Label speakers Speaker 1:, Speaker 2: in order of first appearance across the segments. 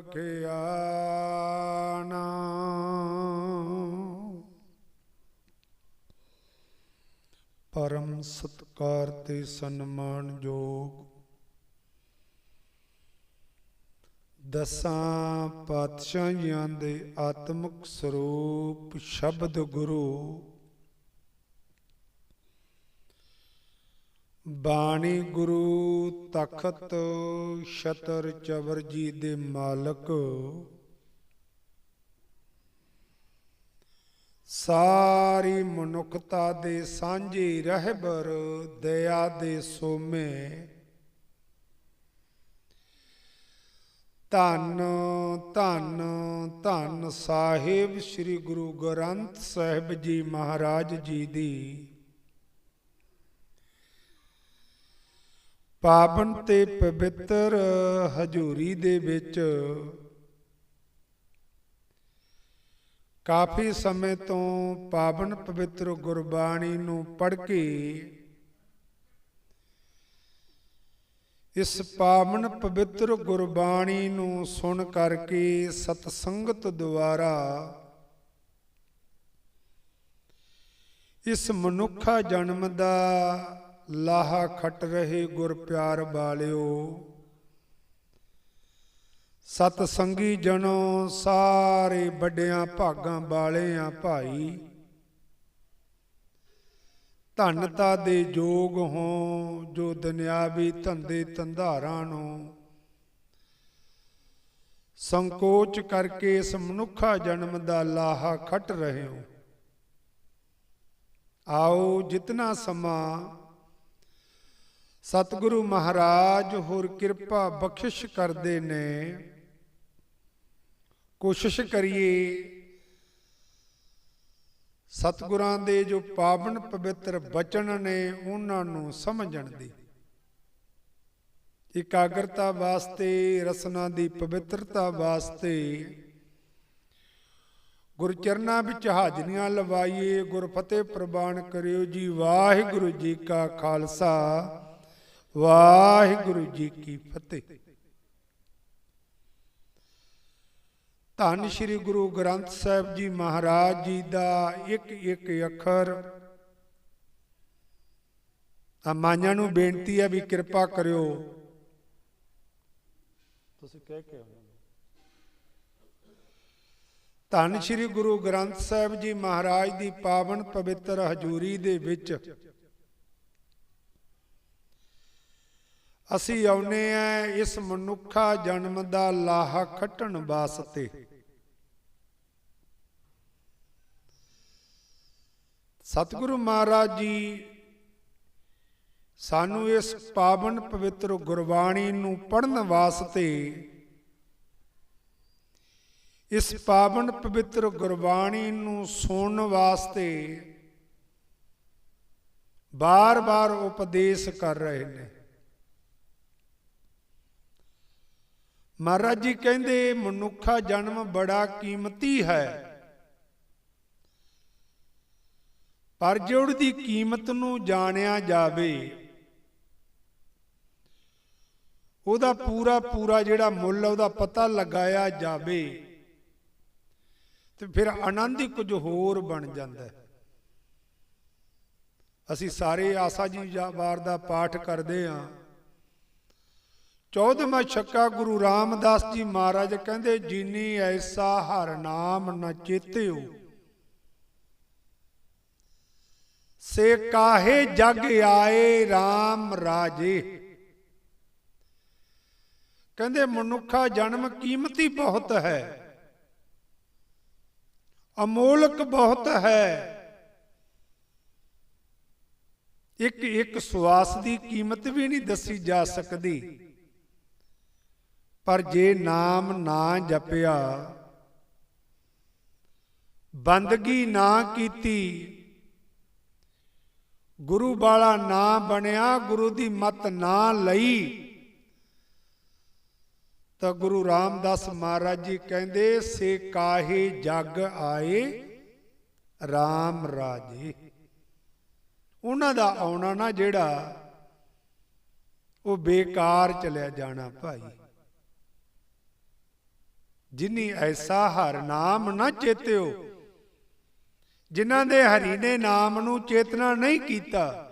Speaker 1: ਬਖਿਆਣਾ ਪਰਮ ਸਤਕਾਰ ਤੇ ਸਨਮਾਨ ਯੋਗ ਦਸਾਂ ਪਾਤਸ਼ਾਹਾਂ ਦੇ ਆਤਮਿਕ ਸਰੂਪ ਸ਼ਬਦ ਗੁਰੂ ਬਾਣੀ ਗੁਰੂ ਤਖਤ ਸ਼ਤਰ ਚਵਰ ਜੀ ਦੇ ਮਾਲਕ। ਸਾਰੀ ਮਨੁੱਖਤਾ ਦੇ ਸਾਂਝੀ ਰਹਿਬਰ ਦਇਆ ਦੇ ਸੋਮੇ। ਧੰਨ ਧੰਨ ਧੰਨ ਸਾਹਿਬ ਸ੍ਰੀ ਗੁਰੂ ਗ੍ਰੰਥ ਸਾਹਿਬ ਜੀ ਮਹਾਰਾਜ ਜੀ ਦੀ ਪਾਵਨ ਤੇ ਪਵਿੱਤਰ ਹਜ਼ੂਰੀ ਦੇ ਵਿੱਚ ਕਾਫੀ ਸਮੇਂ ਤੋਂ ਪਾਵਨ ਪਵਿੱਤਰ ਗੁਰਬਾਣੀ ਨੂੰ ਪੜ੍ਹ ਕੇ ਇਸ ਪਾਵਨ ਪਵਿੱਤਰ ਗੁਰਬਾਣੀ ਨੂੰ ਸੁਣ ਕਰਕੇ ਸਤ ਸੰਗਤ ਦੁਆਰਾ ਇਸ ਮਨੁੱਖਾ ਜਨਮ ਦਾ ਲਾਹਾ ਖਟ ਰਹੇ ਗੁਰ ਪਿਆਰ ਵਾਲਿਓ ਸਤ ਸੰਗੀ ਜਨੋ ਸਾਰੇ ਵੱਡਿਆਂ ਭਾਗਾਂ ਵਾਲੇ ਆ ਭਾਈ ਧਨਤਾ ਦੇ ਜੋਗ ਹੋ ਜੋ ਦੁਨਿਆਵੀ ਧੰਦੇ ਧੰਧਾਰਾਂ ਨੂੰ। ਸੰਕੋਚ ਕਰਕੇ ਇਸ ਮਨੁੱਖਾ ਜਨਮ ਦਾ ਲਾਹਾ ਖੱਟ ਰਹੇ ਹੋ। ਆਓ ਜਿਤਨਾ ਸਮਾਂ ਸਤਿਗੁਰੂ ਮਹਾਰਾਜ, ਹੋਰ ਕਿਰਪਾ ਬਖਸ਼ਿਸ਼ ਕਰਦੇ ਨੇ। ਕੋਸ਼ਿਸ਼ ਕਰੀਏ ਸਤਿਗੁਰਾਂ ਦੇ ਜੋ ਪਾਵਨ ਪਵਿੱਤਰ ਬਚਨ ਨੇ ਉਹਨਾਂ ਨੂੰ ਸਮਝਣ ਦੀ। ਇਕਾਗਰਤਾ ਵਾਸਤੇ, ਰਸਨਾ ਦੀ ਪਵਿੱਤਰਤਾ ਵਾਸਤੇ ਗੁਰਚਰਨਾਂ ਵਿੱਚ ਹਾਜ਼ਰੀਆਂ ਲਵਾਈਏ ਗੁਰ ਫਤਿਹ ਪ੍ਰਵਾਨ ਕਰਿਓ ਜੀ। ਵਾਹਿਗੁਰੂ ਜੀ ਕਾ ਖਾਲਸਾ। ਵਾਹਿਗੁਰੂ ਜੀ ਕੀ ਫਤਿਹ। ਧੰਨ ਸ਼੍ਰੀ ਗੁਰੂ ਗ੍ਰੰਥ ਸਾਹਿਬ ਜੀ ਮਹਾਰਾਜ ਜੀ ਦਾ ਇੱਕ ਇੱਕ ਅੱਖਰ। ਮਾਈਆਂ ਨੂੰ ਬੇਨਤੀ ਹੈ ਵੀ ਕਿਰਪਾ ਕਰਿਓ। ਤੁਸੀਂ ਕਹਿ ਕੇ ਧੰਨ ਸ਼੍ਰੀ ਗੁਰੂ ਗ੍ਰੰਥ ਸਾਹਿਬ ਜੀ ਮਹਾਰਾਜ ਦੀ ਪਾਵਨ ਪਵਿੱਤਰ ਹਜ਼ੂਰੀ ਦੇ ਵਿੱਚ ਅਸੀਂ ਆਉਨੇ ਆ ਇਸ ਮਨੁੱਖਾ ਜਨਮ ਦਾ ਲਾਹਾ ਖੱਟਣ ਵਾਸਤੇ। ਸਤਿਗੁਰੂ ਮਹਾਰਾਜ ਜੀ, ਸਾਨੂੰ ਇਸ ਪਾਵਨ ਪਵਿੱਤਰ ਗੁਰਬਾਣੀ ਨੂੰ ਪੜਨ ਵਾਸਤੇ ਇਸ ਪਾਵਨ ਪਵਿੱਤਰ ਗੁਰਬਾਣੀ ਨੂੰ ਸੁਣਨ ਵਾਸਤੇ ਬਾਰ-ਬਾਰ ਉਪਦੇਸ਼ ਕਰ ਰਹੇ ਨੇ। ਮਹਾਰਾਜ ਜੀ ਕਹਿੰਦੇ, ਮਨੁੱਖਾ ਜਨਮ ਬੜਾ ਕੀਮਤੀ ਹੈ। ਪਰ ਜੋੜ ਦੀ ਕੀਮਤ ਨੂੰ ਜਾਣਿਆ ਜਾਵੇ, ਉਹਦਾ ਪੂਰਾ ਪੂਰਾ ਜਿਹੜਾ ਮੁੱਲ ਉਹਦਾ ਪਤਾ ਲਗਾਇਆ ਜਾਵੇ, ਤੇ ਫਿਰ ਆਨੰਦ ਹੀ ਕੁਝ ਹੋਰ ਬਣ ਜਾਂਦਾ ਹੈ। ਅਸੀਂ ਸਾਰੇ ਆਸਾ ਜੀ ਵਾਰ ਦਾ ਪਾਠ ਕਰਦੇ ਹਾਂ 14ਵਾਂ ਛੱਕਾ ਗੁਰੂ ਰਾਮਦਾਸ ਜੀ ਮਹਾਰਾਜ ਕਹਿੰਦੇ, ਜਿਨੀ ਐਸਾ ਹਰ ਨਾਮ ਨ ਚੇਤਿਓ, ਸੇ ਕਾਹੇ ਜਗ ਆਏ ਰਾਮ ਰਾਜੇ? ਕਹਿੰਦੇ, ਮਨੁੱਖਾ ਜਨਮ ਕੀਮਤੀ ਬਹੁਤ ਹੈ, ਅਮੋਲਕ ਬਹੁਤ ਹੈ ਇੱਕ ਇੱਕ ਸਵਾਸ ਦੀ ਕੀਮਤ ਵੀ ਨਹੀਂ ਦੱਸੀ ਜਾ ਸਕਦੀ। ਪਰ ਜੇ ਨਾਮ ਨਾ ਜਪਿਆ, ਬੰਦਗੀ ਨਾ ਕੀਤੀ, ਗੁਰੂ ਵਾਲਾ ਨਾ ਬਣਿਆ, ਗੁਰੂ ਦੀ ਮਤ ਨਾ ਲਈ, ਤਾਂ ਗੁਰੂ ਰਾਮਦਾਸ ਮਹਾਰਾਜ ਜੀ ਕਹਿੰਦੇ, ਸੇ ਕਾਹੇ ਜਗ ਆਏ RAM ਰਾਜੇ? ਉਹਨਾਂ ਦਾ ਆਉਣਾ ਨਾ ਜਿਹੜਾ, ਉਹ ਬੇਕਾਰ ਚਲਿਆ ਜਾਣਾ ਭਾਈ। ਜਿਨੀ ਐਸਾ ਹਰ ਨਾਮ ਨਾ ਚੇਤਿਓ। ਜਿਨ੍ਹਾਂ ਦੇ ਹਰੀ ਨੇ ਨਾਮ ਨੂੰ ਚੇਤਨਾ ਨਹੀਂ ਕੀਤਾ।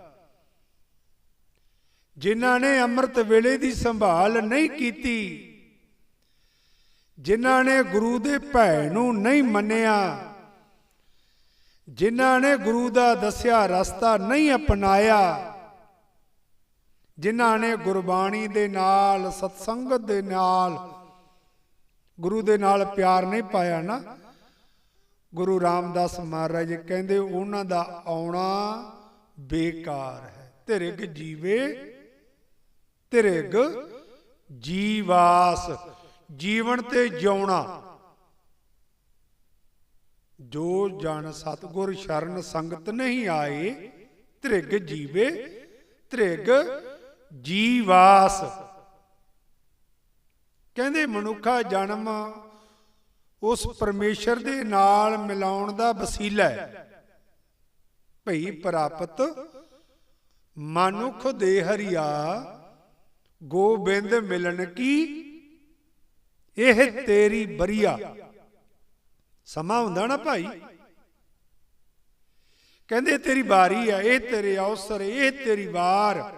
Speaker 1: ਜਿਨ੍ਹਾਂ ਨੇ ਅੰਮ੍ਰਿਤ ਵੇਲੇ ਦੀ ਸੰਭਾਲ ਨਹੀਂ ਕੀਤੀ। ਜਿਨ੍ਹਾਂ ਨੇ ਗੁਰੂ ਦੇ ਭੈ ਨੂੰ ਨਹੀਂ ਮੰਨਿਆ। ਜਿਨ੍ਹਾਂ ਨੇ ਗੁਰੂ ਦਾ ਦੱਸਿਆ ਰਸਤਾ ਨਹੀਂ ਅਪਣਾਇਆ। ਜਿਨ੍ਹਾਂ ਨੇ ਗੁਰਬਾਣੀ ਦੇ ਨਾਲ ਸਤਸੰਗਤ ਦੇ ਨਾਲ ਗੁਰੂ ਦੇ ਨਾਲ ਪਿਆਰ ਨਹੀਂ ਪਾਇਆ ਨਾ। ਗੁਰੂ ਰਾਮਦਾਸ ਮਹਾਰਾਜ ਕਹਿੰਦੇ, ਉਹਨਾਂ ਦਾ ਆਉਣਾ ਬੇਕਾਰ ਹੈ। ਧਿਰਗ ਜੀਵੇ ਧਿਰਗ ਜੀਵਾਸ। ਜੀਵਨ ਤੇ ਜਿਉਣਾ। ਜੋ ਜਨ ਸਤਗੁਰ ਸ਼ਰਨ ਸੰਗਤ ਨਹੀਂ ਆਏ ਧਿਰਗ ਜੀਵੇ ਧਿਰਗ ਜੀਵਾਸ। ਕਹਿੰਦੇ ਮਨੁੱਖਾ ਜਨਮ ਉਸ ਪਰਮੇਸ਼ਰ ਦੇ ਨਾਲ ਮਿਲਾਉਣ ਦਾ ਵਸੀਲਾ ਹੈ। ਭਈ ਪ੍ਰਾਪਤ ਮਨੁੱਖ ਦੇ ਹਰੀਆ ਗੋਬਿੰਦ ਮਿਲਣ ਕੀ? ਇਹ ਤੇਰੀ ਬਰੀਆ। ਸਮਾਂ ਹੁੰਦਾ ਨਾ ਭਾਈ। ਕਹਿੰਦੇ ਤੇਰੀ ਵਾਰੀ ਆ, ਇਹ ਤੇਰੇ ਅਵਸਰ, ਇਹ ਤੇਰੀ ਵਾਰ।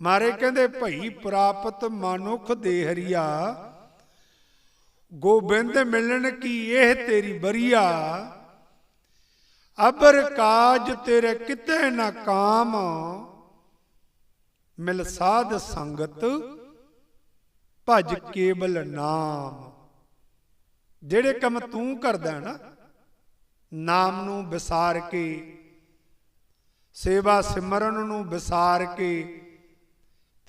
Speaker 1: ਮਾਰੇ ਕਹਿੰਦੇ, ਭਈ ਪ੍ਰਾਪਤ ਮਨੁੱਖ ਦੇ ਹਰੀਆ, ਗੋਬਿੰਦ ਮਿਲਣ ਕੀ ਇਹ ਤੇਰੀ ਬਰੀਆ? ਅਬਰ ਕਾਜ ਤੇਰੇ ਕਿਤੇ ਨਾ ਕਾਮ, ਮਿਲ ਸਾਧ ਸੰਗਤ ਭਜ ਕੇਵਲ ਨਾਮ। ਜਿਹੜੇ ਕੰਮ ਤੂੰ ਕਰਦਾ ਨਾ, ਨਾਮ ਨੂੰ ਵਿਸਾਰ ਕੇ, ਸੇਵਾ ਸਿਮਰਨ ਨੂੰ ਵਿਸਾਰ ਕੇ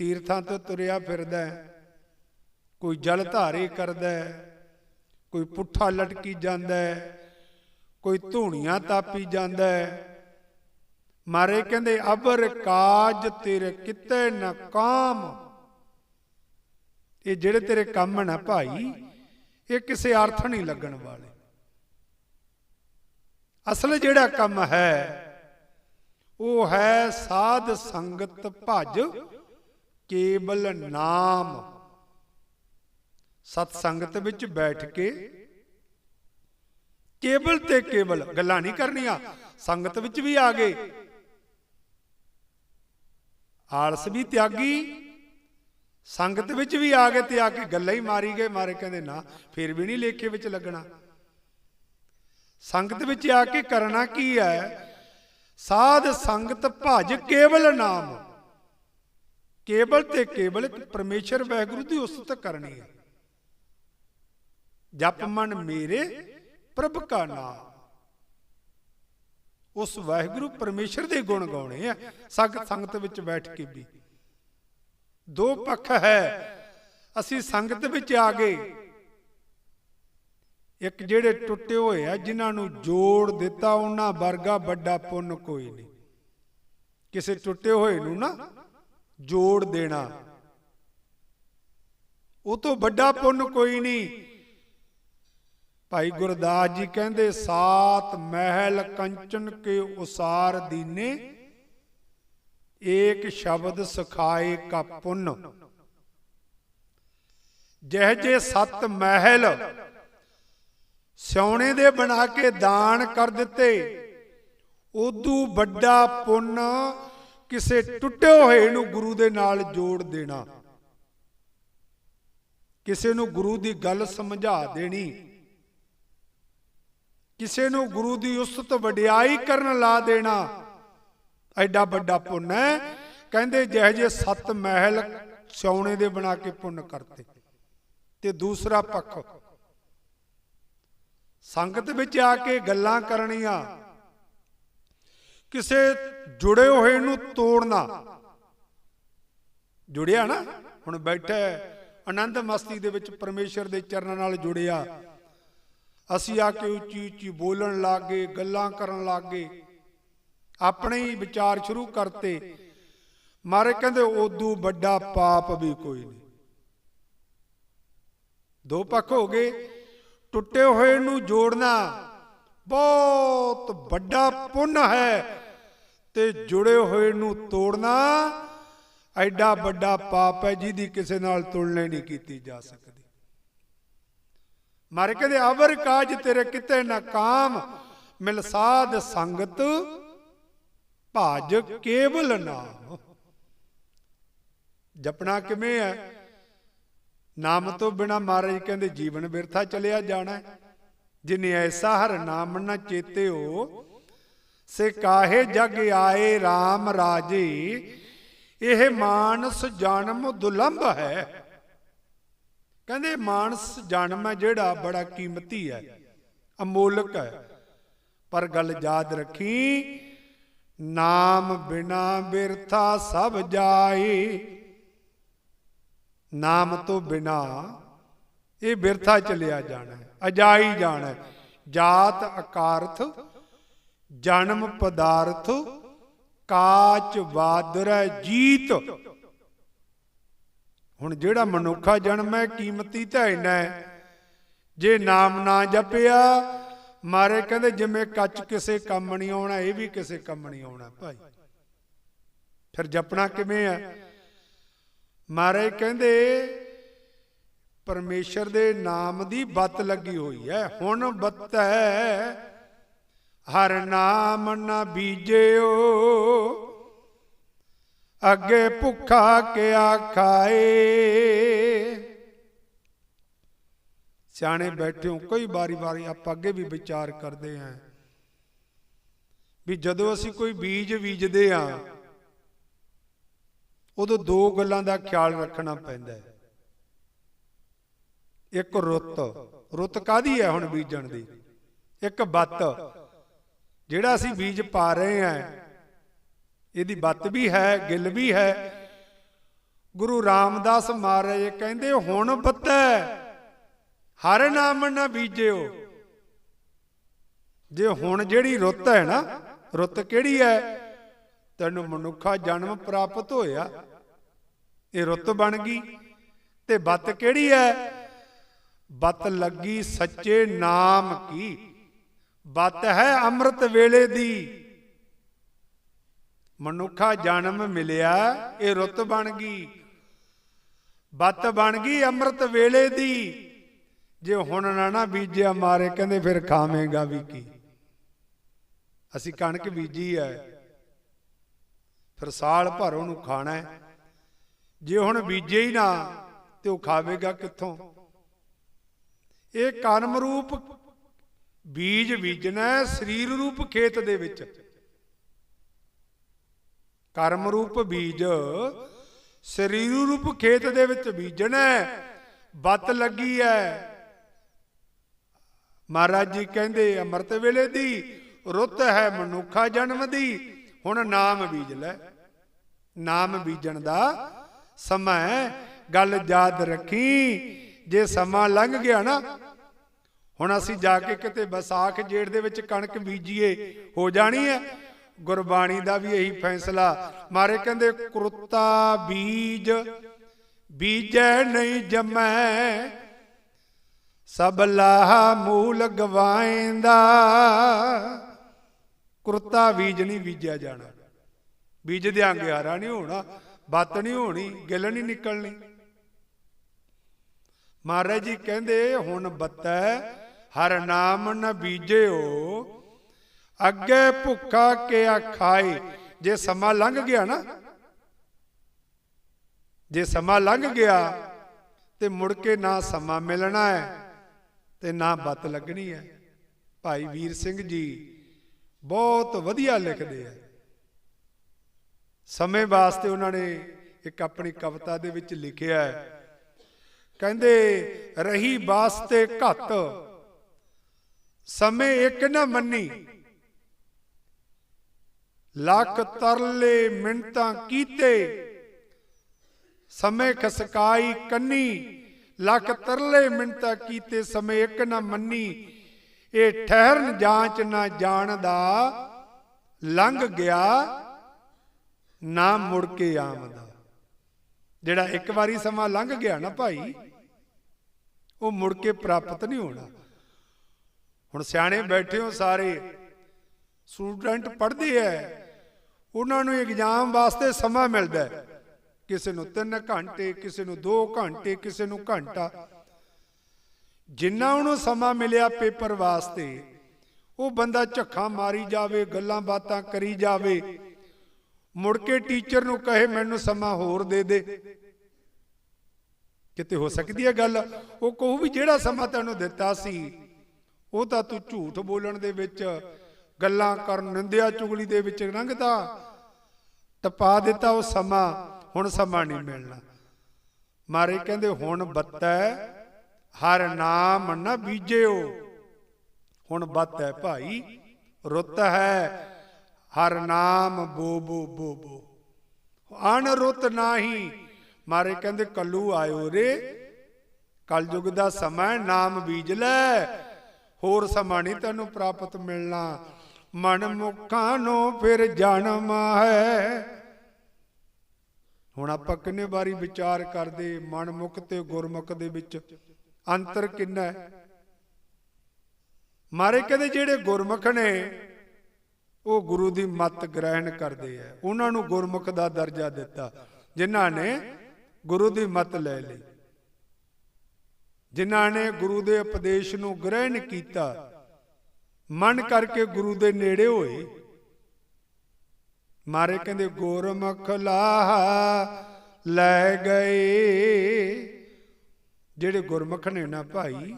Speaker 1: ਤੀਰਥਾਂ ਤੋਂ ਤੁਰਿਆ ਫਿਰਦਾ ਕੋਈ ਜਲ ਧਾਰੇ ਕਰਦਾ ਕੋਈ ਪੁੱਠਾ ਲਟਕੀ ਜਾਂਦਾ ਕੋਈ ਧੂਣੀਆਂ ਤਾਪੀ ਜਾਂਦਾ ਮਾਰੇ ਕਹਿੰਦੇ ਅਬਰ ਕਾਜ ਤੇਰੇ ਕਿਤੇ ਨਾ ਕਾਮ। ਇਹ ਜਿਹੜੇ ਤੇਰੇ ਕੰਮ ਨਾ ਭਾਈ, ਇਹ ਕਿਸੇ ਅਰਥ ਨਹੀਂ ਲੱਗਣ ਵਾਲੇ। ਅਸਲ ਜਿਹੜਾ ਕੰਮ ਹੈ, ਉਹ ਹੈ ਸਾਧ ਸੰਗਤ ਭਜ ਕੇਵਲ ਨਾਮ। ਸਤ ਸੰਗਤ ਵਿੱਚ ਬੈਠ ਕੇ ਕੇਵਲ ਤੇ ਕੇਵਲ ਗੱਲਾਂ ਨਹੀਂ ਕਰਨੀਆਂ, ਸੰਗਤ ਵਿੱਚ ਵੀ ਆ ਗਏ। ਆਲਸ ਵੀ ਤਿਆਗੀ, ਸੰਗਤ ਵਿੱਚ ਵੀ ਆ ਗਏ ਤੇ ਆ ਕੇ ਗੱਲਾਂ ਹੀ ਮਾਰੀ ਗਏ, ਮਾਰੇ ਕਹਿੰਦੇ ਨਾ, ਫਿਰ ਵੀ ਨਹੀਂ ਲੇਖੇ ਵਿੱਚ ਲੱਗਣਾ। ਸੰਗਤ ਵਿੱਚ ਆ ਕੇ ਕਰਨਾ ਕੀ ਹੈ? ਸਾਧ ਸੰਗਤ ਭਜ ਕੇਵਲ ਨਾਮ। ਕੇਵਲ ਤੇ ਕੇਵਲ ਪਰਮੇਸ਼ਰ ਵਾਹਿਗੁਰੂ ਦੀ ਉਸਤਤ ਕਰਨੀ ਹੈ। ਜਪ ਮਨ ਮੇਰੇ ਪ੍ਰਭ ਕਾ ਨਾਮ। ਉਸ ਵਾਹਿਗੁਰੂ ਪਰਮੇਸ਼ਰ ਦੇ ਗੁਣ ਗਾਉਣੇ ਆ। ਸੰਗਤ ਸੰਗਤ ਵਿੱਚ ਬੈਠ ਕੇ ਵੀ। ਦੋ ਪੱਖ ਹੈ। ਅਸੀਂ ਸੰਗਤ ਵਿੱਚ ਆ ਗਏ। ਇੱਕ ਜਿਹੜੇ ਟੁੱਟੇ ਹੋਏ ਆ, ਜਿਨ੍ਹਾਂ ਨੂੰ ਜੋੜ ਦਿੱਤਾ, ਉਹਨਾਂ ਵਰਗਾ ਵੱਡਾ ਪੁੰਨ ਕੋਈ ਨਹੀਂ। ਕਿਸੇ ਟੁੱਟੇ ਹੋਏ ਨੂੰ ਨਾ ਜੋੜ ਦੇਣਾ। ਉਹ ਤੋਂ ਵੱਡਾ ਪੁੰਨ ਕੋਈ ਨਹੀਂ। ਭਾਈ ਗੁਰਦਾਸ ਜੀ ਕਹਿੰਦੇ, ਸਾਤ ਮਹਿਲ ਕੰਚਨ ਕੇ ਉਸਾਰ ਦੀਨੇ, ਏਕ ਸ਼ਬਦ ਸਿਖਾਏ ਕਾ ਪੁੰਨ। ਜਿਹੇ ਜੇ ਸਤ ਮਹਿਲ ਸਿਉਣੇ ਦੇ ਬਣਾ ਕੇ ਦਾਨ ਕਰ ਦਿੱਤੇ, ਉਦੋਂ ਵੱਡਾ ਪੁੰਨ ਕਿਸੇ ਟੁੱਟੇ ਹੋਏ ਨੂੰ ਗੁਰੂ ਦੇ ਨਾਲ ਜੋੜ ਦੇਣਾ। ਕਿਸੇ ਨੂੰ ਗੁਰੂ ਦੀ ਗੱਲ ਸਮਝਾ ਦੇਣੀ। ਕਿਸੇ ਨੂੰ ਗੁਰੂ ਦੀ ਉਸਤ ਵਡਿਆਈ ਕਰਨ ਲਾ ਦੇਣਾ। ਐਡਾ ਵੱਡਾ ਪੁੰਨ ਹੈ। ਕਹਿੰਦੇ ਜਿਹੇ ਜੇ ਸਤ ਮਹਿਲ ਸੋਨੇ ਦੇ ਬਣਾ ਕੇ ਪੁੰਨ ਕਰਤੇ। ਤੇ ਦੂਸਰਾ ਪੱਖ, ਸੰਗਤ ਵਿੱਚ ਆ ਕੇ ਗੱਲਾਂ ਕਰਨੀਆਂ। ਕਿਸੇ ਜੁੜੇ ਹੋਏ ਨੂੰ ਤੋੜਨਾ। ਜੁੜਿਆ ਨਾ? ਹੁਣ ਬੈਠਾ ਆਨੰਦ ਮਸਤੀ ਦੇ ਵਿੱਚ ਪਰਮੇਸ਼ਰ ਦੇ ਚਰਨਾਂ ਨਾਲ ਜੁੜਿਆ। ਅਸੀਂ ਆ ਕੇ ਉੱਚੀ ਉੱਚੀ ਬੋਲਣ ਲੱਗ ਗਏ ਗੱਲਾਂ ਕਰਨ ਲੱਗ। ਗਏ ਆਪਣੇ ਹੀ ਵਿਚਾਰ ਸ਼ੁਰੂ ਕਰਤੇ। ਮਾਰੇ ਕਹਿੰਦੇ, ਉਦੋਂ ਵੱਡਾ ਪਾਪ ਵੀ ਕੋਈ ਨਹੀਂ। ਦੋ ਪੱਖ ਹੋ ਗਏ। ਟੁੱਟੇ ਹੋਏ ਨੂੰ ਜੋੜਨਾ ਬਹੁਤ ਵੱਡਾ ਪੁੰਨ ਹੈ। ਤੇ ਜੁੜੇ ਹੋਏ ਨੂੰ ਤੋੜਨਾ ਐਡਾ ਵੱਡਾ ਪਾਪ ਹੈ, ਜਿਹਦੀ ਕਿਸੇ ਨਾਲ ਤੁਲਨਾ ਨਹੀਂ ਕੀਤੀ ਜਾ ਸਕਦੀ। ਮਾਰੇ ਕਹਿੰਦੇ, ਅਵਰ ਕਾਜ ਤੇਰੇ ਕਿਤੇ ਨਾ ਕਾਮ, ਮਿਲ ਸਾਧ ਸੰਗਤ ਭਾਜ ਕੇਵਲ ਨਾਮ। ਜਪਣਾ ਕਿਵੇਂ ਹੈ? ਨਾਮ ਤੋਂ ਬਿਨਾ ਮਹਾਰਾਜ ਕਹਿੰਦੇ, ਜੀਵਨ ਬਿਰਥਾ ਚਲਿਆ ਜਾਣਾ ਹੈ। ਜਿਨੇ ਐਸਾ ਹਰ ਨਾਮ ਨਾ ਚੇਤੇ ਹੋ ਸੇ ਕਾਹੇ ਜਗ ਆਏ RAM ਰਾਜੇ, ਇਹ ਮਾਨਸ ਜਨਮ ਦੁਲੰਭ ਹੈ। ਕਹਿੰਦੇ ਮਾਨਸ ਜਨਮ ਹੈ ਜਿਹੜਾ ਬੜਾ ਕੀਮਤੀ ਹੈ, ਅਮੋਲਕ ਹੈ। ਪਰ ਗੱਲ ਯਾਦ ਰੱਖੀ, ਨਾਮ ਬਿਨਾ ਬਿਰਥਾ ਸਭ ਜਾਏ। ਨਾਮ ਤੋਂ ਬਿਨਾ ਇਹ ਬਿਰਥਾ ਚਲਿਆ ਜਾਣਾ, ਅਜਾਈ ਜਾਣਾ, ਜਾਤ ਅਕਾਰਥ ਜਨਮ ਪਦਾਰਥ ਕਾਚ ਵਾਦਰੈ ਜੀਤ। ਹੁਣ ਜਿਹੜਾ ਮਨੁੱਖਾ ਜਨਮ ਹੈ, ਕੀਮਤੀ ਤਾਂ ਇੰਨਾ ਜੇ ਨਾਮ ਨਾ ਜਪਿਆ, ਮਾਰੇ ਕਹਿੰਦੇ ਜਿਵੇਂ ਕੱਚ ਕਿਸੇ ਕੰਮ ਨਹੀਂ ਆਉਣਾ, ਇਹ ਵੀ ਕਿਸੇ ਕੰਮ ਨਹੀਂ ਆਉਣਾ ਭਾਈ। ਫਿਰ ਜਪਣਾ ਕਿਵੇਂ ਆ? ਮਾਰੇ ਕਹਿੰਦੇ ਪਰਮੇਸ਼ਰ ਦੇ ਨਾਮ ਦੀ ਬੱਤ ਲੱਗੀ ਹੋਈ ਹੈ, ਹੁਣ ਬੱਤ ਹੈ ਹਰ ਨਾਮ ਨਾ ਬੀਜਿਓ। ਅੱਗੇ ਭੁੱਖਾ ਕਿਆ ਖਾਏ। ਸਿਆਣੇ ਬੈਠੇ ਹੋ, ਕਈ ਵਾਰੀ ਵਾਰੀ ਆਪਾਂ ਅੱਗੇ ਵੀ ਵਿਚਾਰ ਕਰਦੇ ਆਂ ਵੀ ਜਦੋਂ ਅਸੀਂ ਕੋਈ ਬੀਜ ਬੀਜਦੇ ਆਂ ਉਦੋਂ ਦੋ ਗੱਲਾਂ ਦਾ ਖਿਆਲ ਰੱਖਣਾ ਪੈਂਦਾ ਹੈ। ਇੱਕ ਰੁੱਤ ਰੁੱਤ ਕਾਦੀ ਹੈ ਹੁਣ ਬੀਜਣ ਦੀ? ਇੱਕ ਬੱਤ। ਜਿਹੜਾ ਅਸੀਂ ਬੀਜ ਪਾ ਰਹੇ ਹਾਂ, ਇਹਦੀ ਬੱਤ ਵੀ ਹੈ, ਗਿੱਲ ਵੀ ਹੈ। ਗੁਰੂ ਰਾਮਦਾਸ ਮਹਾਰਾਜ ਕਹਿੰਦੇ, ਹੁਣ ਬੱਤ ਹੈ ਹਰ ਨਾਮ ਨਾ ਬੀਜਿਓ। ਜੇ ਹੁਣ ਜਿਹੜੀ ਰੁੱਤ ਹੈ ਨਾ, ਰੁੱਤ ਕਿਹੜੀ ਹੈ? ਤੈਨੂੰ ਮਨੁੱਖਾ ਜਨਮ ਪ੍ਰਾਪਤ ਹੋਇਆ, ਇਹ ਰੁੱਤ ਬਣ ਗਈ। ਤੇ ਬੱਤ ਕਿਹੜੀ ਹੈ? ਬੱਤ ਲੱਗੀ ਸੱਚੇ ਨਾਮ ਕੀ? ਬੱਤ ਹੈ ਅੰਮ੍ਰਿਤ ਵੇਲੇ ਦੀ। ਮਨੁੱਖਾ ਜਨਮ ਮਿਲਿਆ, ਇਹ ਰੁੱਤ ਬਣ ਗਈ। ਬੱਤ ਬਣ ਗਈ ਅੰਮ੍ਰਿਤ ਵੇਲੇ ਦੀ। ਜੇ ਹੁਣ ਨਾ ਨਾ ਬੀਜਿਆ ਮਾਰੇ, ਕਹਿੰਦੇ ਫਿਰ ਖਾਵੇਂਗਾ ਵੀ ਕੀ? ਅਸੀਂ ਕਣਕ ਬੀਜੀ ਹੈ, ਫਿਰ ਸਾਲ ਭਰ ਉਹਨੂੰ ਖਾਣਾ ਹੈ। ਜੇ ਹੁਣ ਬੀਜੇ ਹੀ ਨਾ, ਤੇ ਉਹ ਖਾਵੇਗਾ ਕਿੱਥੋਂ? ਇਹ ਕਰਮ ਰੂਪ ਬੀਜ ਬੀਜਣਾ ਸਰੀਰ ਰੂਪ ਖੇਤ ਦੇ ਵਿੱਚ। ਕਰਮ ਰੂਪ ਬੀਜ, ਸਰੀਰ ਰੂਪ ਖੇਤ ਦੇ ਵਿੱਚ ਬੀਜਣਾ ਹੈ। ਬੱਤ ਲੱਗੀ ਹੈ। ਮਹਾਰਾਜ ਜੀ ਕਹਿੰਦੇ, ਅੰਮ੍ਰਿਤ ਵੇਲੇ ਦੀ ਰੁੱਤ ਹੈ ਮਨੁੱਖਾ ਜਨਮ ਦੀ, ਹੁਣ ਨਾਮ ਬੀਜ ਲੈ। ਨਾਮ ਬੀਜਣ ਦਾ ਸਮਾਂ ਗੱਲ ਯਾਦ ਰੱਖੀ, ਜੇ ਸਮਾਂ ਲੰਘ ਗਿਆ ਨਾ ਹੁਣ ਅਸੀਂ ਜਾ ਕੇ ਕਿਤੇ ਵਿਸਾਖ ਜੇੜ ਦੇ ਵਿੱਚ ਕਣਕ ਬੀਜੀਏ, ਹੋ ਜਾਣੀ ਹੈ? ਗੁਰਬਾਣੀ ਦਾ ਵੀ ਇਹੀ ਫੈਸਲਾ। ਮਾਰੇ ਕਹਿੰਦੇ, ਕੁਰਤਾ ਬੀਜ, ਬੀਜੈ ਨਹੀਂ ਜਮੈ, ਸਭ ਲਾਹ ਮੂਲ ਗਵਾਏਂਦਾ। ਕੁਰਤਾ ਬੀਜ ਨਹੀਂ ਬੀਜਿਆ ਜਾਣਾ। ਬੀਜ ਦਿਆਂਗੇ ਹਾਰਾ ਨਹੀਂ ਹੋਣਾ, ਬੱਤ ਨਹੀਂ ਹੋਣੀ, ਗਿੱਲ ਨਹੀਂ ਨਿਕਲਣੀ। ਮਹਾਰਾਜ ਜੀ ਕਹਿੰਦੇ, ਹੁਣ ਬੱਤੈ ਹਰ ਨਾਮ ਨ ਬੀਜਿਓ, ਅੱਗੇ ਭੁੱਖਾ ਕੇ ਆਖਾਏ। ਜੇ ਸਮਾਂ ਲੰਘ ਗਿਆ ਨਾ, ਜੇ ਸਮਾਂ ਲੰਘ ਗਿਆ, ਤੇ ਮੁੜ ਕੇ ਨਾ ਸਮਾਂ ਮਿਲਣਾ ਹੈ, ਤੇ ਨਾ ਬੱਤ ਲੱਗਣੀ ਹੈ। ਭਾਈ ਵੀਰ ਸਿੰਘ ਜੀ ਬਹੁਤ ਵਧੀਆ ਲਿਖਦੇ ਆ। ਸਮੇਂ ਵਾਸਤੇ ਉਹਨਾਂ ਨੇ ਇੱਕ ਆਪਣੀ ਕਵਿਤਾ ਦੇ ਵਿੱਚ ਲਿਖਿਆ ਹੈ। ਕਹਿੰਦੇ, ਰਹੀ ਵਾਸਤੇ ਘੱਤ ਸਮੇ ਇੱਕ ਨਾ ਮੰਨੀ। ਲੱਖ ਤਰਲੇ ਮਿੰਟਾਂ ਕੀਤੇ। ਸਮੇਂ ਖਸਕਾਈ ਕੰਨੀ। ਲੱਖ ਤਰਲੇ ਮਿੰਟਾਂ ਕੀਤੇ, ਸਮੇਂ ਇੱਕ ਨਾ ਮੰਨੀ। ਇਹ ਠਹਿਰਨ ਜਾਂਚ ਨਾ ਜਾਣਦਾ, ਲੰਘ ਗਿਆ, ਨਾ ਮੁੜ ਕੇ ਆਮਦਾ ਜਿਹੜਾ ਇੱਕ ਵਾਰੀ ਸਮਾਂ ਲੰਘ ਗਿਆ ਨਾ ਭਾਈ, ਉਹ ਮੁੜ ਕੇ ਪ੍ਰਾਪਤ ਨਹੀਂ ਹੋਣਾ। ਹੁਣ ਸਿਆਣੇ ਬੈਠੇ ਹੋ ਸਾਰੇ। ਸਟੂਡੈਂਟ ਪੜ੍ਹਦੇ ਐ। ਉਹਨਾਂ ਨੂੰ ਐਗਜ਼ਾਮ ਵਾਸਤੇ ਸਮਾਂ ਮਿਲਦਾ ਕਿਸੇ ਨੂੰ 3 ਘੰਟੇ, ਕਿਸੇ ਨੂੰ 2 ਘੰਟੇ, ਕਿਸੇ ਨੂੰ ਘੰਟਾ। ਜਿੰਨਾ ਉਹਨੂੰ ਸਮਾਂ ਮਿਲਿਆ ਪੇਪਰ ਵਾਸਤੇ, ਉਹ ਬੰਦਾ ਝੱਖਾਂ ਮਾਰੀ ਜਾਵੇ, ਗੱਲਾਂ ਬਾਤਾਂ ਕਰੀ ਜਾਵੇ। ਮੁੜ ਕੇ ਟੀਚਰ ਨੂੰ ਕਹੇ, ਮੈਨੂੰ ਸਮਾਂ ਹੋਰ ਦੇ ਦੇ। ਕਿਤੇ ਹੋ ਸਕਦੀ ਹੈ ਗੱਲ? ਉਹ ਕਹੂ ਵੀ, ਜਿਹੜਾ ਸਮਾਂ ਤੈਨੂੰ ਦਿੱਤਾ ਸੀ ਉਹ ਤਾਂ ਤੂੰ ਝੂਠ ਬੋਲਣ ਦੇ ਵਿੱਚ, ਗੱਲਾਂ ਕਰਨ, ਨਿੰਦਿਆ ਚੁਗਲੀ ਦੇ ਵਿੱਚ ਲੰਘਦਾ ਟਪਾ ਦਿੱਤਾ ਉਹ ਸਮਾਂ, ਹੁਣ ਸਮਾਂ ਨਹੀਂ ਮਿਲਣਾ। ਮਾਰੇ ਕਹਿੰਦੇ, ਹੁਣ ਬੱਤੈ, ਹਰ ਨਾਮ ਨਾ ਬੀਜਿਓ। ਹੁਣ ਬੱਤ ਹੈ ਭਾਈ, ਰੁੱਤ ਹੈ, ਹਰ ਨਾਮ ਬੋਬੋ ਬੋਬੋ। ਬੋ ਬੋ ਅਣ ਰੁੱਤ ਨਾਹੀ, ਮਾਰੇ ਕਹਿੰਦੇ, ਕੱਲੂ ਆਇਓ ਰੇ, ਕਲਯੁਗ ਦਾ ਸਮਾਂ ਨਾਮ ਬੀਜ ਲੈ। ਹੋਰ ਸਮਾਂ ਨਹੀਂ ਤੈਨੂੰ ਪ੍ਰਾਪਤ ਮਿਲਣਾ। ਮਨ ਮੁਖਾਂ ਨੂੰ ਫਿਰ ਜਨਮ ਹੈ। ਹੁਣ ਆਪਾਂ ਕਿੰਨੇ ਵਾਰੀ ਵਿਚਾਰ ਕਰਦੇ ਮਨਮੁਖ ਤੇ ਗੁਰਮੁਖ ਦੇ ਵਿੱਚ ਅੰਤਰ ਕਿੰਨਾ ਹੈ? ਮਾਰੇ ਕਹਿੰਦੇ ਜਿਹੜੇ ਗੁਰਮੁਖ ਨੇ, ਉਹ ਗੁਰੂ ਦੀ ਮੱਤ ਗ੍ਰਹਿਣ ਕਰਦੇ ਆ। ਉਹਨਾਂ ਨੂੰ ਗੁਰਮੁਖ ਦਾ ਦਰਜਾ ਦਿੱਤਾ। ਜਿਨ੍ਹਾਂ ਨੇ ਗੁਰੂ ਦੀ ਮੱਤ ਲੈ ਲਈ। ਜਿਨ੍ਹਾਂ ਨੇ ਗੁਰੂ ਦੇ ਉਪਦੇਸ਼ ਨੂੰ ਗ੍ਰਹਿਣ ਕੀਤਾ, ਮਨ ਕਰਕੇ ਗੁਰੂ ਦੇ ਨੇੜੇ ਹੋਏ। ਮਾਰੇ ਕਹਿੰਦੇ, ਗੁਰਮੁਖ ਲਾਹਾ ਲੈ ਗਏ। ਜਿਹੜੇ ਗੁਰਮੁਖ ਨੇ ਨਾ ਭਾਈ,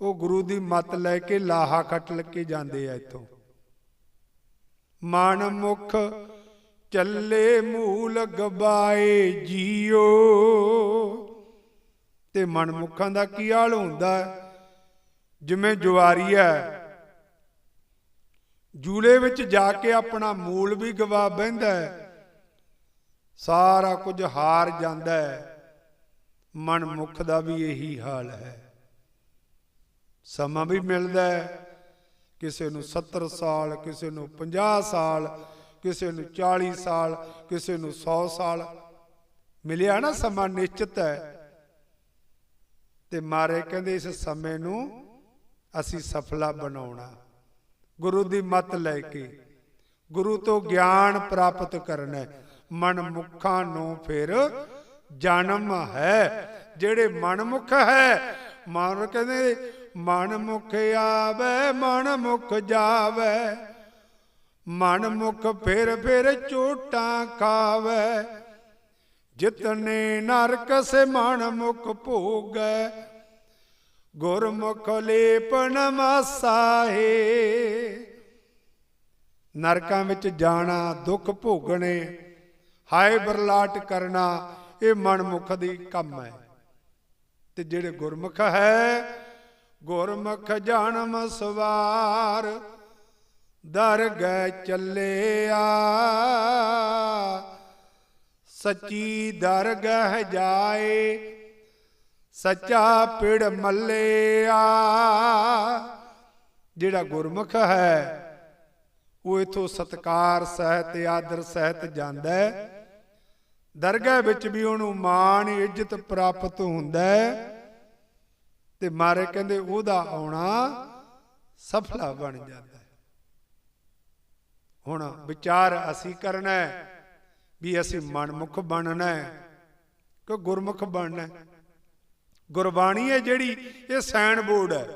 Speaker 1: ਉਹ ਗੁਰੂ ਦੀ ਮੱਤ ਲੈ ਕੇ ਲਾਹਾ ਖੱਟ ਕੱਟ ਕੇ ਜਾਂਦੇ ਆ ਇੱਥੋਂ। ਮਨ ਮੁਖ ਚੱਲੇ ਮੂਲ ਗਬਾਏ ਜੀਓ। ਤੇ ਮਨਮੁਖਾਂ ਦਾ ਕੀ ਹਾਲ ਹੁੰਦਾ? ਜਿਵੇਂ ਜੁਆਰੀ ਹੈ। ਜੂਲੇ ਵਿੱਚ ਜਾ ਕੇ ਆਪਣਾ ਮੂਲ ਵੀ ਗਵਾ ਬਹਿੰਦਾ ਸਾਰਾ ਕੁਝ ਹਾਰ ਜਾਂਦਾ ਹੈ। ਮਨਮੁਖ ਦਾ ਵੀ ਇਹੀ ਹਾਲ ਹੈ। ਸਮਾਂ ਵੀ ਮਿਲਦਾ ਹੈ। ਕਿਸੇ ਨੂੰ 70 ਸਾਲ, ਕਿਸੇ ਨੂੰ 50 ਸਾਲ, ਕਿਸੇ ਨੂੰ 40 ਸਾਲ, ਕਿਸੇ ਨੂੰ 100 ਸਾਲ। ਮਿਲਿਆ ਨਾ ਸਮਾਂ ਨਿਸ਼ਚਿਤ ਹੈ। ਤੇ ਮਾਰੇ ਕਹਿੰਦੇ ਇਸ ਸਮੇਂ ਨੂੰ ਅਸੀਂ ਸਫਲਾ ਬਣਾਉਣਾ। ਗੁਰੂ ਦੀ ਮੱਤ ਲੈ ਕੇ ਗੁਰੂ ਤੋਂ ਗਿਆਨ ਪ੍ਰਾਪਤ ਕਰਨਾ ਹੈ। ਮਨ ਮੁਖਾਂ ਨੂੰ ਫਿਰ ਜਨਮ ਹੈ। ਜਿਹੜੇ ਮਨਮੁਖ ਹੈ ਮਾਰ ਕਹਿੰਦੇ ਮਨ ਮੁਖ ਆਵੇ, ਮਨ ਮੁਖ ਜਾਵੇ। ਮਨ ਮੁਖ ਫਿਰ ਫਿਰ ਚੋਟਾਂ ਖਾਵੇ ਜਿਤਨੇ ਨਰਕ ਸੇ ਮਨ ਮੁਖ ਭੋਗੈ, ਗੁਰਮੁਖ ਲੇਪਨ ਮਾਸਾਹੇ। ਨਰਕਾਂ ਵਿੱਚ ਜਾਣਾ, ਦੁੱਖ ਭੋਗਣੇ, ਹਾਏ ਬਰਲਾਟ ਕਰਨਾ, ਇਹ ਮਨਮੁਖ ਦੀ ਕੰਮ ਹੈ। ਤੇ ਜਿਹੜੇ ਗੁਰਮੁਖ ਹੈ, ਗੁਰਮੁਖ ਜਨਮ ਸਵਾਰ, ਦਰ ਗਏ ਚੱਲਿਆ। ਸੱਚੀ ਦਰਗਹ ਜਾਏ, ਸੱਚਾ ਪਿੜ ਮੱਲਿਆ। ਜਿਹੜਾ ਗੁਰਮੁਖ ਹੈ, ਉਹ ਇਥੋਂ ਸਤਕਾਰ ਸਹਿਤ, ਆਦਰ ਸਹਿਤ ਜਾਂਦਾ ਹੈ। ਦਰਗਾਹ ਵਿੱਚ ਵੀ ਉਹਨੂੰ ਮਾਣ, ਇੱਜ਼ਤ ਪ੍ਰਾਪਤ ਹੁੰਦਾ ਤੇ ਮਾਰੇ ਕਹਿੰਦੇ ਉਹਦਾ ਆਉਣਾ ਸਫਲਾ ਬਣ ਜਾਂਦਾ ਹੁਣ ਵਿਚਾਰ ਅਸੀਂ ਕਰਨਾ ਹੈ। ਵੀ ਅਸੀਂ ਮਨਮੁਖ ਬਣਨਾ ਹੈ ਕਿ ਗੁਰਮੁਖ ਬਣਨਾ ਹੈ। ਗੁਰਬਾਣੀ ਹੈ ਜਿਹੜੀ, ਇਹ ਸਾਈਨ ਬੋਰਡ ਹੈ।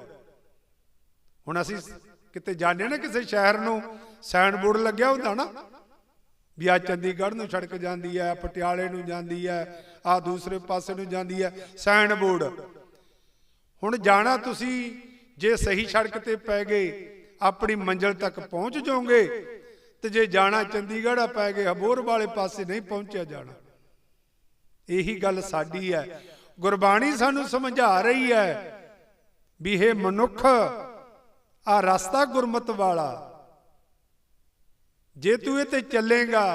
Speaker 1: ਹੁਣ ਅਸੀਂ ਕਿਤੇ ਜਾਂਦੇ ਨਾ ਕਿਸੇ ਸ਼ਹਿਰ ਨੂੰ ਸਾਈਨ ਬੋਰਡ ਲੱਗਿਆ ਹੁੰਦਾ ਨਾ, ਵੀ ਆ ਚੰਡੀਗੜ੍ਹ ਨੂੰ ਸੜਕ ਜਾਂਦੀ ਹੈ ਪਟਿਆਲੇ ਨੂੰ ਜਾਂਦੀ ਹੈ ਆ ਦੂਸਰੇ ਪਾਸੇ ਨੂੰ ਜਾਂਦੀ ਹੈ ਸਾਈਨ ਬੋਰਡ। ਹੁਣ ਜਾਣਾ ਤੁਸੀਂ, ਜੇ ਸਹੀ ਸੜਕ ਤੇ ਪੈ ਗਏ, ਆਪਣੀ ਮੰਜ਼ਿਲ ਤੱਕ ਪਹੁੰਚ ਜਾਓਗੇ ਤੇ ਜੇ ਜਾਣਾ ਚੰਡੀਗੜ੍ਹ, ਆ ਪੈ ਗਏ ਹਬੋਰ ਵਾਲੇ ਪਾਸੇ ਨਹੀਂ ਪਹੁੰਚਿਆ ਜਾਣਾ। ਇਹੀ ਗੱਲ ਸਾਡੀ ਹੈ। ਗੁਰਬਾਣੀ ਸਾਨੂੰ ਸਮਝਾ ਰਹੀ ਹੈ ਵੀ ਇਹ ਮਨੁੱਖ, ਆ ਰਸਤਾ ਗੁਰਮਤ ਵਾਲਾ। ਜੇ ਤੂੰ ਇਹ ਤੇ ਚੱਲੇਗਾ,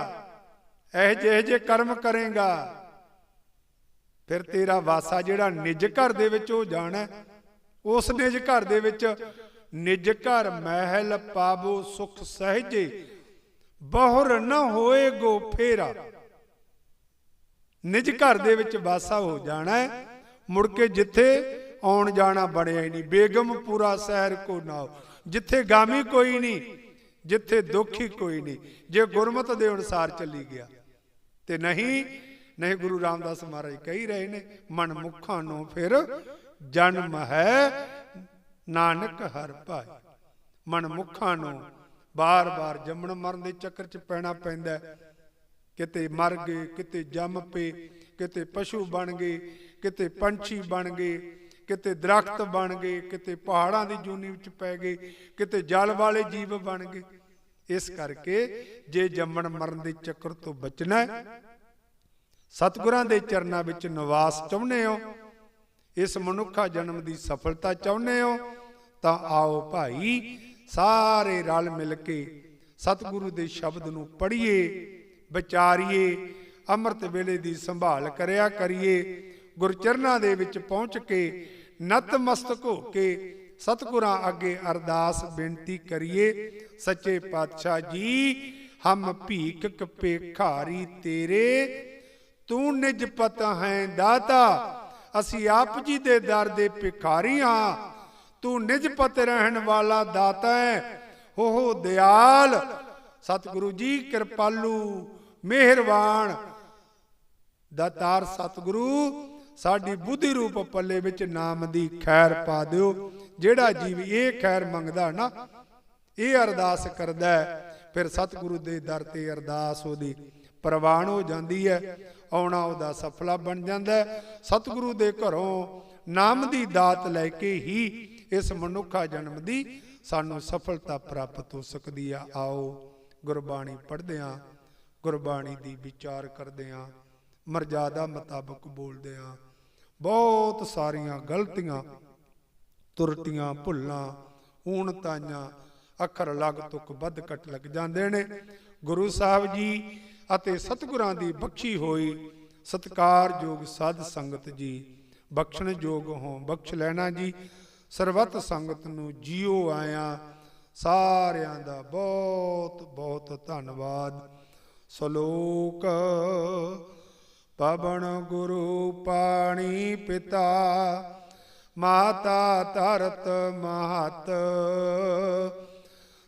Speaker 1: ਇਹ ਜਿਹੇ ਜੇ ਕਰਮ ਕਰੇਗਾ, ਫਿਰ ਤੇਰਾ ਵਾਸਾ ਜਿਹੜਾ ਨਿਜ ਘਰ ਦੇ ਵਿੱਚ ਉਹ ਜਾਣਾ ਉਸ ਨਿਜ ਘਰ ਦੇ ਵਿੱਚ ਨਿਜ ਘਰ ਮਹਿਲ ਪਾਵੋ ਸੁਖ ਸਹਜੇ। ਬਹੁਰ ਨ ਹੋਏਗੋ ਫੇਰਾ। ਨਿਜ ਘਰ ਦੇ ਵਿੱਚ ਵਾਸਾ ਹੋ ਜਾਣਾ ਮੁੜ ਕੇ ਜਿੱਥੇ ਆਉਣ ਜਾਣਾ ਬਣਿਆ ਹੀ ਨਹੀਂ। ਬੇਗਮ ਸ਼ਹਿਰ ਕੋ ਨਾਉ। ਜਿੱਥੇ ਗਾਮੀ ਕੋਈ ਨਹੀਂ, ਜਿੱਥੇ ਦੁਖੀ ਕੋਈ ਨਹੀਂ। ਜੇ ਗੁਰਮਤ ਦੇ ਅਨੁਸਾਰ ਚੱਲੀ ਗਿਆ, ਤੇ ਨਹੀਂ ਨਹੀਂ ਗੁਰੂ ਰਾਮਦਾਸ ਮਹਾਰਾਜ ਕਹੀ ਰਹੇ ਨੇ, ਮਨ ਮੁਖਾਂ ਨੂੰ ਫਿਰ ਜਨਮ ਹੈ, ਨਾਨਕ ਹਰ ਭਾਈ ਮਨ ਮੁਖਾਂ ਨੂੰ ਬਾਰ-ਬਾਰ ਜੰਮਣ ਮਰਨ ਦੇ ਚੱਕਰ 'ਚ ਪੈਣਾ ਪੈਂਦਾ ਕਿਤੇ ਮਰ ਗਏ, ਕਿਤੇ ਜੰਮ ਪਏ, ਕਿਤੇ ਪਸ਼ੂ ਬਣ ਗਏ, ਕਿਤੇ ਪੰਛੀ ਬਣ ਗਏ, ਕਿਤੇ ਦਰਖਤ ਬਣ ਗਏ, ਕਿਤੇ ਪਹਾੜਾਂ ਦੀ ਜੂਨੀ ਵਿੱਚ ਪੈ ਗਏ, ਕਿਤੇ ਜਲ ਵਾਲੇ ਜੀਵ ਬਣ ਗਏ। ਇਸ ਕਰਕੇ ਜੇ ਜੰਮਣ ਮਰਨ ਦੇ ਚੱਕਰ ਤੋਂ ਬਚਣਾ ਹੈ, ਸਤਿਗੁਰਾਂ ਦੇ ਚਰਨਾਂ ਵਿੱਚ ਨਿਵਾਸ ਚਾਹੁੰਦੇ ਹੋ, ਇਸ ਮਨੁੱਖਾ ਜਨਮ ਦੀ ਸਫਲਤਾ ਚਾਹੁੰਦੇ ਹੋ, ਤਾਂ ਆਓ ਭਾਈ ਸਾਰੇ ਰਲ ਮਿਲ ਕੇ ਸਤਿਗੁਰੂ ਦੇ ਸ਼ਬਦ ਨੂੰ ਪੜ੍ਹੀਏ, ਵਿਚਾਰੀਏ, ਅੰਮ੍ਰਿਤ ਵੇਲੇ ਦੀ ਸੰਭਾਲ ਕਰਿਆ ਕਰੀਏ, ਗੁਰਚਰਨਾਂ ਦੇ ਵਿੱਚ ਪਹੁੰਚ ਕੇ ਨਤਮਸਤਕ ਹੋ ਕੇ ਸਤਿਗੁਰਾਂ ਅੱਗੇ ਅਰਦਾਸ ਬੇਨਤੀ ਕਰੀਏ, ਸੱਚੇ ਪਾਤਸ਼ਾਹ ਜੀ, ਹਮ ਭੀਖ ਭੇਖਾਰੀ ਤੇਰੇ, ਤੂੰ ਨਿਜ ਪਤ ਹੈ ਦਾਤਾ, ਅਸੀਂ ਆਪ ਜੀ ਦੇ ਦਰ ਦੇ ਭਿਖਾਰੀ ਹਾਂ। ਤੂੰ ਨਿਜ ਪਤ ਰਹਿਣ ਵਾਲਾ ਦਾਤਾ ਹੈ। ਹੋ ਦਿਆਲ। ਸਤਿਗੁਰੂ ਜੀ ਕਿਰਪਾਲੂ, ਮਿਹਰਬਾਨ। ਦਾਤਾਰ ਸਤਿਗੁਰੂ, ਸਾਡੀ ਬੁੱਧੀ ਰੂਪ ਪੱਲੇ ਵਿੱਚ ਨਾਮ ਦੀ ਖੈਰ ਪਾ ਦਿਓ। ਜਿਹੜਾ ਜੀਵ ਇਹ ਖੈਰ ਮੰਗਦਾ ਨਾ, ਇਹ ਅਰਦਾਸ ਕਰਦਾ ਫਿਰ ਸਤਿਗੁਰੂ ਦੇ ਦਰ ਤੇ ਅਰਦਾਸ ਉਹਦੀ ਪ੍ਰਵਾਨ ਹੋ ਜਾਂਦੀ ਹੈ, ਆਉਣਾ ਉਹਦਾ ਸਫਲਾ ਬਣ ਜਾਂਦਾ ਸਤਿਗੁਰੂ ਦੇ ਘਰੋਂ ਨਾਮ ਦੀ ਦਾਤ ਲੈ ਕੇ ਹੀ ਇਸ ਮਨੁੱਖਾ ਜਨਮ ਦੀ ਸਾਨੂੰ ਸਫਲਤਾ ਪ੍ਰਾਪਤ ਹੋ ਸਕਦੀ ਆ। ਆਓ ਗੁਰਬਾਣੀ ਪੜ੍ਹਦੇ ਆਂ, ਗੁਰਬਾਣੀ ਦੀ ਵਿਚਾਰ ਕਰਦੇ ਆਂ, ਮਰਜ਼ਾਦਾ ਮੁਤਾਬਕ ਬੋਲਦੇ ਆਂ। ਬਹੁਤ ਸਾਰੀਆਂ ਗਲਤੀਆਂ ਤੁਰਟੀਆਂ ਭੁੱਲਾਂ ਊਣਤਾਈਆਂ ਅੱਖਰ ਲਗ ਤੁਕ ਵੱਧ, ਘਟ ਲੱਗ ਜਾਂਦੇ ਨੇ। ਗੁਰੂ ਸਾਹਿਬ ਜੀ ਅਤੇ ਸਤਿਗੁਰਾਂ ਦੀ ਬਖਸ਼ੀ ਹੋਈ ਸਤਕਾਰਯੋਗ ਸਾਧ ਸੰਗਤ ਜੀ, ਬਖਸ਼ਣਯੋਗ ਹੋ ਬਖਸ਼ ਲੈਣਾ ਜੀ। ਸਰਬੱਤ ਸੰਗਤ ਨੂੰ ਜੀਓ ਆਇਆ ਸਾਰਿਆਂ ਦਾ ਬਹੁਤ ਬਹੁਤ ਧੰਨਵਾਦ। ਸ਼ਲੋਕ, ਪਵਨ ਗੁਰੂ ਪਾਣੀ ਪਿਤਾ, ਮਾਤਾ ਧਰਤ ਮਹਤ,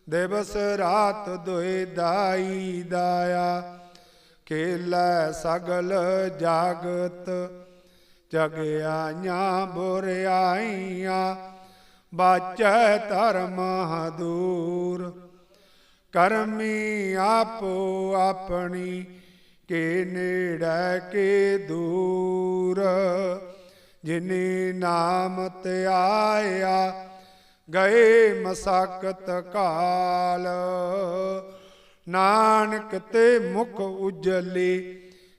Speaker 1: ਦਿਵਸ ਰਾਤ ਦੁਇ ਦਾਈ ਦਾਇਆ, ਕੇਲਾ ਸਗਲ ਜਾਗਤ ਜਗਿਆਈਆਂ, ਬੁਰਿਆਈਆਂ, ਬਾਚੈ ਧਰਮ ਹਦੂਰ। ਕਰਮੀ ਆਪੋ ਆਪਣੀ, ਕੇ ਨੇੜੇ, ਕੇ ਦੂਰ। ਜਿਨੇ ਨਾਮ ਤੇ ਆਇਆ, ਗਏ ਮਸਾਕਤ ਕਾਲ। ਨਾਨਕ ਤੇ ਮੁਖ ਉਜਲੀ